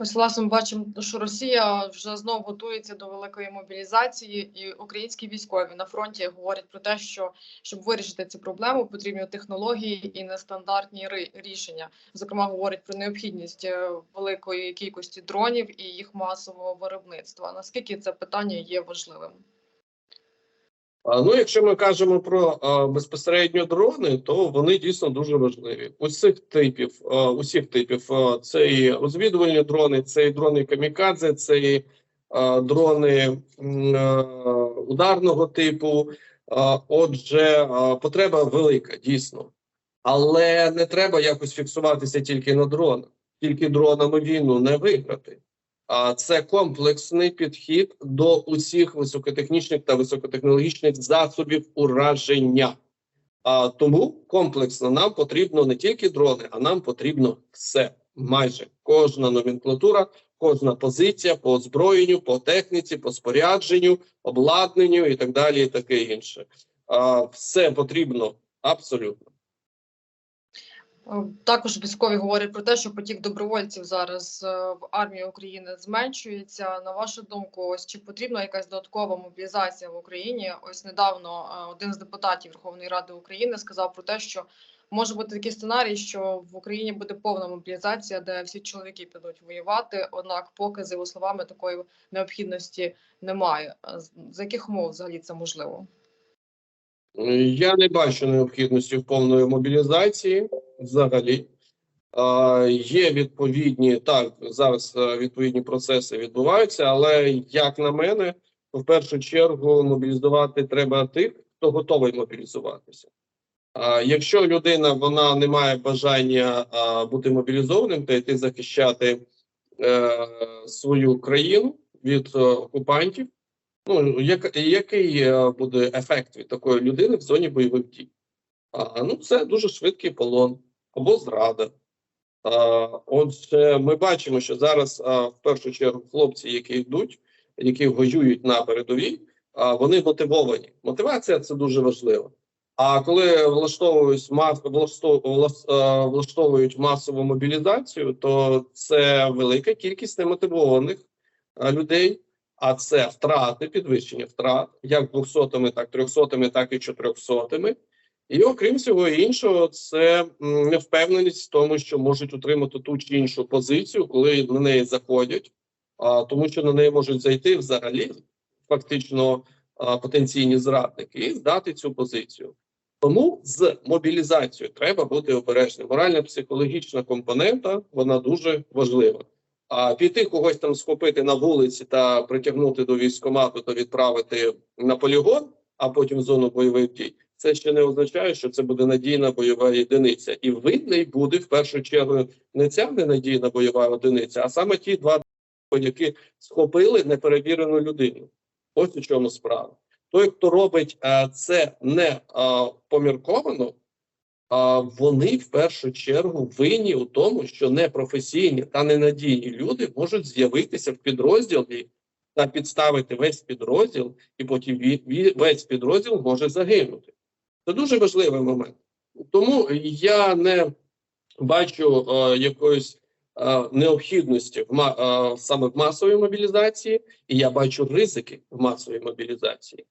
Ось власне бачимо, що Росія вже знову готується до великої мобілізації, і українські військові на фронті говорять про те, що щоб вирішити цю проблему, потрібні технології і нестандартні рішення. Зокрема, говорять про необхідність е, великої кількості дронів і їх масового виробництва. Наскільки це питання є важливим? Ну, якщо ми кажемо про безпосередньо дрони, то вони дійсно дуже важливі. Усіх типів, усіх типів. Це і розвідувальні дрони, це і дрони камікадзе, це і дрони ударного типу. Отже, потреба велика, дійсно. Але не треба якось фіксуватися тільки на дронах. Тільки дронами війну не виграти. Це комплексний підхід до усіх високотехнічних та високотехнологічних засобів ураження. А тому комплексно нам потрібно не тільки дрони, а нам потрібно все. Майже кожна номенклатура, кожна позиція по озброєнню, по техніці, по спорядженню, обладнанню і так далі, і таке інше. Все потрібно абсолютно. Також військові говорять про те, що потік добровольців зараз е, в армії України зменшується. На вашу думку, ось чи потрібна якась додаткова мобілізація в Україні? Ось недавно е, один з депутатів Верховної Ради України сказав про те, що може бути такий сценарій, що в Україні буде повна мобілізація, де всі чоловіки підуть воювати. Однак, поки за його словами такої необхідності немає. Е, з- яких умов взагалі це можливо? Я не бачу необхідності в повної мобілізації взагалі. Є відповідні так зараз е, відповідні процеси відбуваються, але як на мене, в першу чергу мобілізувати треба тих, хто готовий мобілізуватися. Якщо людина вона не має бажання бути мобілізованим та йти захищати е, свою країну від е, окупантів, Ну, як, який буде ефект від такої людини в зоні бойових дій? Ну, це дуже швидкий полон або зрада. Отже, ми бачимо, що зараз в першу чергу хлопці, які йдуть, які воюють на передовій, вони мотивовані. Мотивація це дуже важливо. А коли влаштовують влаштовують масову мобілізацію, то це велика кількість немотивованих людей. А це втрати, підвищення втрат, як двохсотими, так трьохсотими, так і чотирьохсотими. І окрім всього іншого, це невпевненість в тому, що можуть утримати ту чи іншу позицію, коли на неї заходять, а, тому що на неї можуть зайти взагалі фактично потенційні зрадники і здати цю позицію. Тому з мобілізацією треба бути обережним. Моральна психологічна компонента вона дуже важлива. А піти когось там схопити на вулиці та притягнути до військкомату та відправити на полігон, а потім в зону бойових дій. Це ще не означає, що це буде надійна бойова єдиниця, і видний буде в першу чергу не ця ненадійна бойова одиниця, а саме ті два які схопили неперевірену людину. Ось у чому справа. Той, хто робить е, це не е, помірковано, а вони в першу чергу винні у тому, що непрофесійні та ненадійні люди можуть з'явитися в підрозділі та підставити весь підрозділ, і потім весь підрозділ може загинути. Це дуже важливий момент. Тому я не бачу е, якоїсь е, необхідності в е, саме в масовій мобілізації, і я бачу ризики в масовій мобілізації.